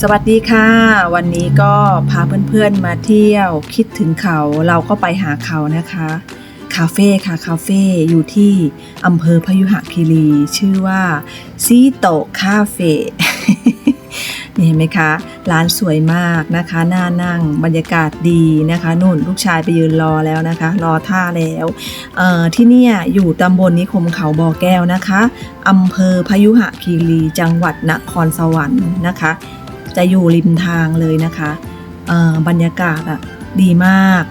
สวัสดีค่ะ วันนี้ก็พาเพื่อนๆมาเที่ยวคิดถึงเขาเราก็ไปหาเขานะคะ คาเฟ่ค่ะ คาเฟ่อยู่ที่อำเภอพยุหคีรี ชื่อว่าซีโตคาเฟ่นี่เห็นไหมคะ ร้านสวยมากนะคะน่านั่งบรรยากาศดีนะคะนุ่นลูกชายไปยืนรอแล้วนะคะ รอท่าแล้วที่นี่อยู่ตำบลนิคมเขาบ่อแก้วนะคะอำเภอพยุหคีรีจังหวัดนครสวรรค์นะคะ จะอยู่ริมทางเลยนะคะบรรยากาศอะดีมาก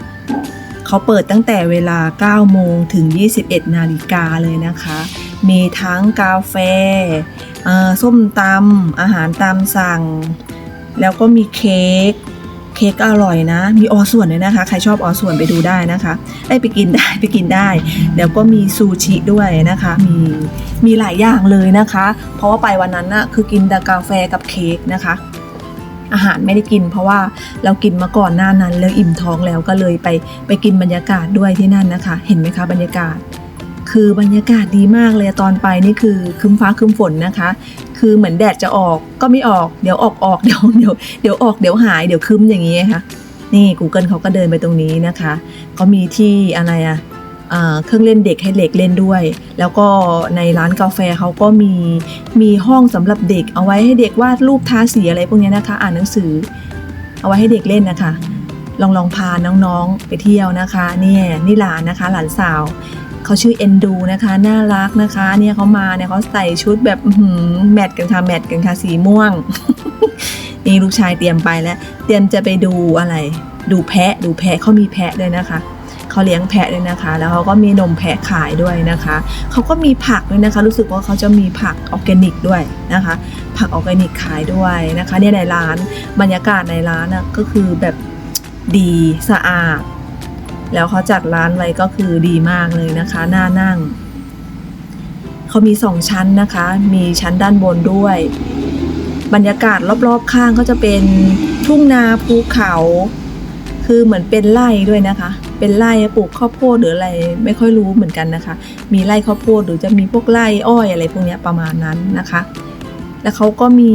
เขาเปิดตั้งแต่เวลา 9 โมงถึง 21 นาฬิกาเลยนะคะ มีทั้งกาแฟเอ่อส้มตำอาหารตามสั่ง แล้วก็มีเค้กเค้กอร่อยนะ มีออส่วนเลยนะคะ ใครชอบออส่วนไปดูได้นะคะไอ้ไปกินได้ไปกินได้ แล้วก็มีซูชิด้วยนะคะ มีมีหลายอย่างเลยนะคะ เพราะว่าไปวันนั้นน่ะคือกินแต่กาแฟกับเค้กนะคะ อาหารไม่ได้กิน เพราะว่าเรากินมาก่อนหน้านั้น แล้วอิ่มท้องแล้วก็เลยไปไปกินบรรยากาศด้วยที่นั่นนะคะ เห็นไหมคะบรรยากาศ คือบรรยากาศดีมากเลยตอนไปนี่คือคึมฟ้าคึมฝนนะคะ คือเหมือนแดดจะออกก็ไม่ออกเดี๋ยวออกออกเดี๋ยวเดี๋ยวเดี๋ยวออกเดี๋ยวหายเดี๋ยวคึมอย่างนี้ค่ะนี่ Google เขาก็เดินไปตรงนี้นะคะเขามีที่อะไรอะอ่า เครื่องเล่นเด็กให้เด็กเล่นด้วย แล้วก็ในร้านกาแฟเขาก็มีมีห้องสำหรับเด็ก เอาไว้ให้เด็กวาดรูปทาสีอะไรพวกนี้นะคะ อ่านหนังสือ เอาไว้ให้เด็กเล่นนะคะ ลองลองพาน้องๆไปเที่ยวนะคะเนี่ยนี่หลานนะคะหลานสาวเขาชื่อเอ็นดูนะคะน่ารักนะคะเนี่ยเขามาเนี่ยเขาใส่ชุดแบบแมทกันค่ะแมทกันค่ะสีม่วงนี่ลูกชายเตรียมไปแล้ว เตรียมจะไปดูอะไร ดูแพะดูแพะเขามีแพะด้วยนะคะ เขาเลี้ยงแพะด้วยนะคะ แล้วเขาก็มีนมแพะขายด้วยนะคะ เขาก็มีผักด้วยนะคะ รู้สึกว่าเขาจะมีผักออร์แกนิกด้วยนะคะ ผักออร์แกนิกขายด้วยนะคะเนี่ยในร้านบรรยากาศในร้านนะก็คือแบบดีสะอาด แล้วเขาจัดร้านไว้ก็คือดีมากเลยนะคะน่านั่งเขามีสองชั้นนะคะ มีชั้นด้านบนด้วย บรรยากาศรอบๆข้างก็จะเป็นทุ่งนาภูเขา คือเหมือนเป็นไร่ด้วยนะคะ เป็นไร่ปลูกข้าวโพดหรืออะไรไม่ค่อยรู้เหมือนกันนะคะ มีไร่ข้าวโพดหรือจะมีพวกไร่อ้อยอะไรพวกนี้ประมาณนั้นนะคะ แล้วเขาก็มี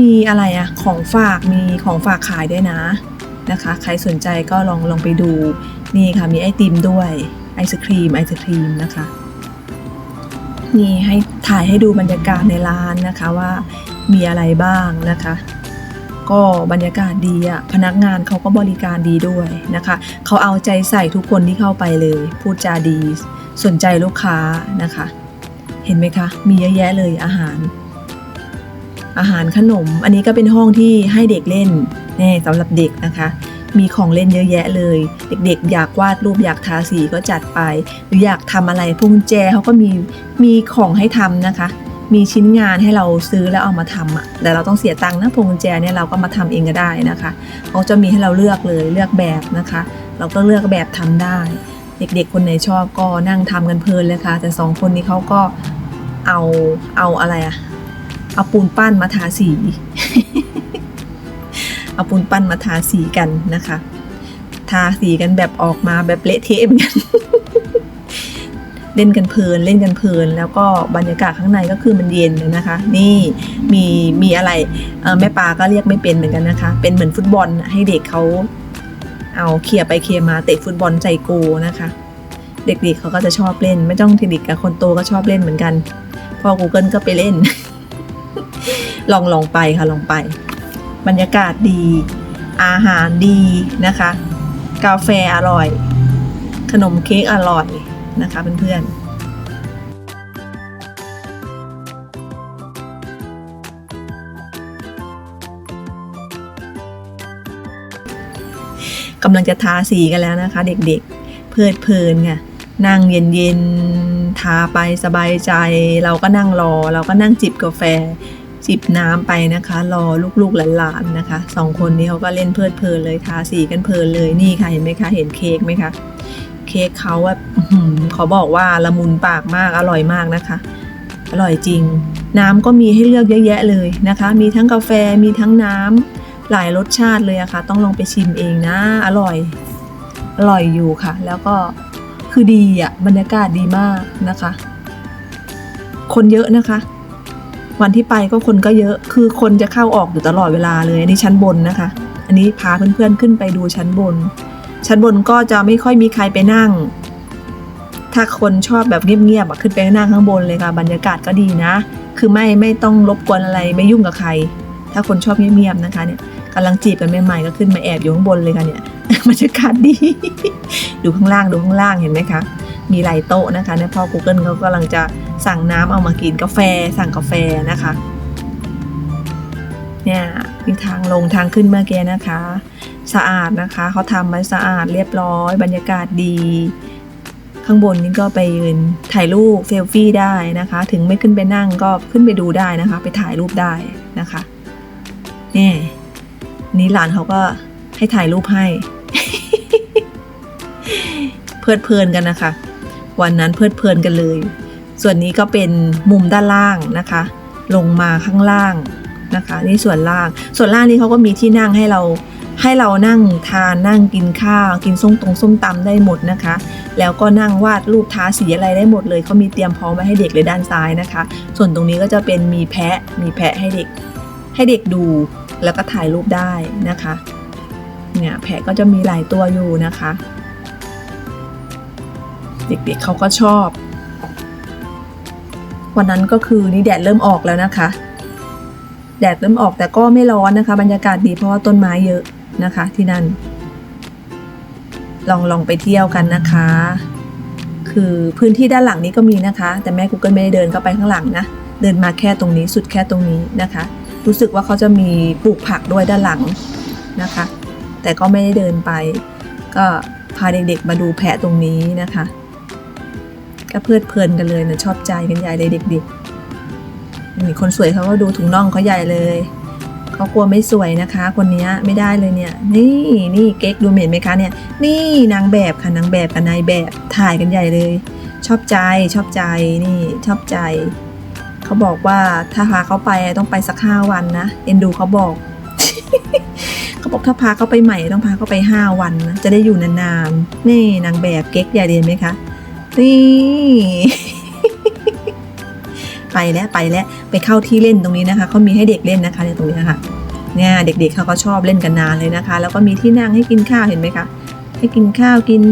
มีอะไรอะของฝากมีของฝากขายด้วยนะนะคะ ใครสนใจก็ลองลองไปดูนี่ค่ะมีไอติมด้วยไอศครีมไอศครีมนะคะนี่ให้ถ่ายให้ดูบรรยากาศในร้านนะคะว่ามีอะไรบ้างนะคะ ก็บรรยากาศดีอะพนักงานเขาก็บริการดีด้วยนะคะ เขาเอาใจใส่ทุกคนที่เข้าไปเลย พูดจาดี สนใจลูกค้านะคะ เห็นไหมคะ มีเยอะแยะเลยอาหาร อาหารขนม อันนี้ก็เป็นห้องที่ให้เด็กเล่นแน่สำหรับเด็กนะคะมีของเล่นเยอะแยะเลย เด็กๆ อยากวาดรูปอยากทาสีก็จัดไป หรืออยากทำอะไรพวงกุญแจเขาก็มีมีของให้ทำนะคะ มีชิ้นงานให้เราซื้อแล้วเอามาทำอะ แต่เราต้องเสียตังค์นะพวงกุญแจเนี่ยเราก็มาทำเองก็ได้นะคะเขาจะมีให้เราเลือกเลยเลือกแบบนะคะ เราก็เลือกแบบทำได้ เด็กๆ คนไหนชอบก็นั่งทำกันเพลินเลยค่ะ แต่สองคนนี้เขาก็เอาเอาอะไรอะเอาปูนปั้นมาทาสี เอาปูนปั้นมาทาสีกันนะคะ ทาสีกันแบบออกมาแบบเละเทะเหมือนกัน เล่นกันเพลินเล่นกันเพลิน แล้วก็บรรยากาศข้างในก็คือมันเย็นเลยนะคะ นี่มีมีอะไรแม่ปาก็เรียกไม่เป็นเหมือนกันนะคะ เป็นเหมือนฟุตบอลให้เด็กเขาเอาเคลียร์ไปเคลียร์มาเตะฟุตบอลใจโกนะคะ เด็กๆเขาก็จะชอบเล่น ไม่ต้องเด็กกับคนโตก็ชอบเล่นเหมือนกันพ่อ Google ก็ไปเล่น ลองลองไปค่ะลองไป บรรยากาศดี อาหารดีนะคะ กาแฟอร่อย ขนมเค้กอร่อย นะคะเพื่อนๆกำลังจะทาสีกันแล้วนะคะ เด็กๆ เพลิดเพลินค่ะนั่งเย็นๆ ทาไปสบายใจ เราก็นั่งรอ เราก็นั่งจิบกาแฟ จิบน้ำไปนะคะ รอลูกๆหลานๆนะคะสองคนนี้เขาก็เล่นเพลิดเพลินเลยทาสีกันเพลินเลยนี่ค่ะเห็นไหมคะ เห็นเค้กไหมคะ ค้กเขาแบบขอบอกว่าละมุนปากมากอร่อยมากนะคะ อร่อยจริง น้ำก็มีให้เลือกเยอะแยะเลยนะคะ มีทั้งกาแฟมีทั้งน้ำหลายรสชาติเลยอะค่ะ ต้องลองไปชิมเองนะ อร่อย อร่อยอยู่ค่ะ แล้วก็คือดีอะบรรยากาศดีมากนะคะ คนเยอะนะคะ วันที่ไปก็คนก็เยอะ คือคนจะเข้าออกอยู่ตลอดเวลาเลยอันนี้ชั้นบนนะคะ อันนี้พาเพื่อนๆขึ้นไปดูชั้นบน ชั้นบนก็จะไม่ค่อยมีใครไปนั่ง ถ้าคนชอบแบบเงียบๆขึ้นไปนั่งข้างบนเลยค่ะ บรรยากาศก็ดีนะ คือไม่ไม่ต้องรบกวนอะไรไม่ยุ่งกับใคร ถ้าคนชอบเงียบๆนะคะเนี่ยกำลังจีบกันใหม่ๆก็ขึ้นมาแอบอยู่ข้างบนเลยค่ะเนี่ยบรรยากาศดี ดูข้างล่างดูข้างล่างเห็นไหมคะมีหลายโต๊ะนะคะเนี่ยพ่อ Google เขากำลังจะสั่งน้ำเอามากินกาแฟ สั่งกาแฟนะคะ เนี่ย มีทางลงทางขึ้นเมื่อกี้นะคะ สะอาดนะคะเขาทำไว้สะอาดเรียบร้อย บรรยากาศดี ข้างบนนี่ก็ไปยืนถ่ายรูปเซลฟี่ได้นะคะ ถึงไม่ขึ้นไปนั่งก็ขึ้นไปดูได้นะคะ ไปถ่ายรูปได้นะคะนี่นี่หลานเขาก็ให้ถ่ายรูปให้ เพลิดเพลินกันนะคะ วันนั้นเพลิดเพลินกันเลย ส่วนนี้ก็เป็นมุมด้านล่างนะคะ ลงมาข้างล่าง นะคะนี่ส่วนล่าง ส่วนล่างนี้เขาก็มีที่นั่งให้เราให้เรานั่งทานนั่งกินข้าว กินส้มตรงส้มตำได้หมดนะคะ แล้วก็นั่งวาดรูปทาสีอะไรได้หมดเลยเขามีเตรียมพร้อมไว้ให้เด็กเลยด้านซ้ายนะคะ ส่วนตรงนี้ก็จะเป็นมีแพะมีแพะให้เด็ก ให้เด็กดูแล้วก็ถ่ายรูปได้นะคะเนี่ยแพะก็จะมีหลายตัวอยู่นะคะ เด็กๆเขาก็ชอบ วันนั้นก็คือนี่แดดเริ่มออกแล้วนะคะ แดดเริ่มออกแต่ก็ไม่ร้อนนะคะ บรรยากาศดีเพราะว่าต้นไม้เยอะนะคะ ที่นั่น ลองลองไปเที่ยวกันนะคะ คือพื้นที่ด้านหลังนี้ก็มีนะคะ แต่แม่ Google ไม่ได้เดินเข้าไปข้างหลังนะ เดินมาแค่ตรงนี้สุดแค่ตรงนี้นะคะ รู้สึกว่าเขาจะมีปลูกผักด้วยด้านหลังนะคะ แต่ก็ไม่ได้เดินไป ก็พาเด็กๆมาดูแพะตรงนี้นะคะก็เพลิดเพลินกันเลยนะชอบใจกันใหญ่เลยเด็กๆ นี่คนสวยเขาก็ดูถุงน่องเขาใหญ่เลยเขากลัวไม่สวยนะคะ คนนี้ไม่ได้เลยเนี่ย นี่นี่เก๊กดูเห็นไหมคะเนี่ย นี่นางแบบค่ะนางแบบกับนายแบบถ่ายกันใหญ่เลย ชอบใจชอบใจนี่ชอบใจเขาบอกว่าถ้าพาเขาไปต้องไปสักห้าวันนะเอ็นดูเขาบอกเขาบอกถ้าพาเขาไปใหม่ต้องพาเขาไปห้าวันนะจะได้อยู่นานๆนี่นางแบบเก๊กใหญ่เรียนไหมคะนี่ ไปแล้วไปแล้วไปเข้าที่เล่นตรงนี้นะคะเขามีให้เด็กเล่นนะคะในตรงนี้ค่ะเนี่ยเด็กๆเขาก็ชอบเล่นกันนานเลยนะคะ แล้วก็มีที่นั่งให้กินข้าวเห็นไหมคะให้กินข้าวกิน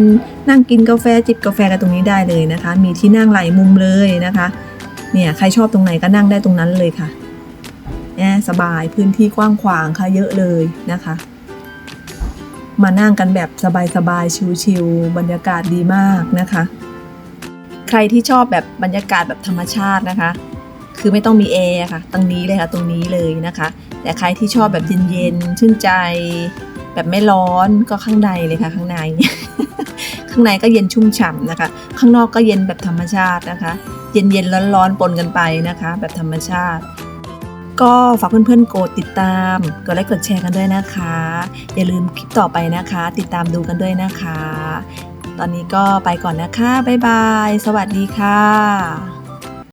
นั่งกินกาแฟจิบกาแฟกันตรงนี้ได้เลยนะคะ มีที่นั่งหลายมุมเลยนะคะเนี่ยใครชอบตรงไหนก็นั่งได้ตรงนั้นเลยค่ะเนี่ยสบายพื้นที่กว้างขวางค่ะเยอะเลยนะคะ มานั่งกันแบบสบายๆชิลๆบรรยากาศดีมากนะคะ ใครที่ชอบแบบบรรยากาศแบบธรรมชาตินะคะ คือไม่ต้องมีแอร์ค่ะ ตรงนี้เลยค่ะ ตรงนี้เลยนะคะ แต่ใครที่ชอบแบบเย็นๆ ชื่นใจ แบบไม่ร้อนก็ข้างในเลยค่ะ ข้างในข้างในก็เย็นชุ่มฉ่ำนะคะ ข้างนอกก็เย็นแบบธรรมชาตินะคะ เย็นๆ ร้อนๆ ปนกันไปนะคะ แบบธรรมชาติก็ฝากเพื่อนๆกดติดตาม กดไลค์กดแชร์กันด้วยนะคะ อย่าลืมคลิปต่อไปนะคะ ติดตามดูกันด้วยนะคะ ตอนนี้ก็ไปก่อนนะคะ บ๊ายบาย สวัสดีค่ะ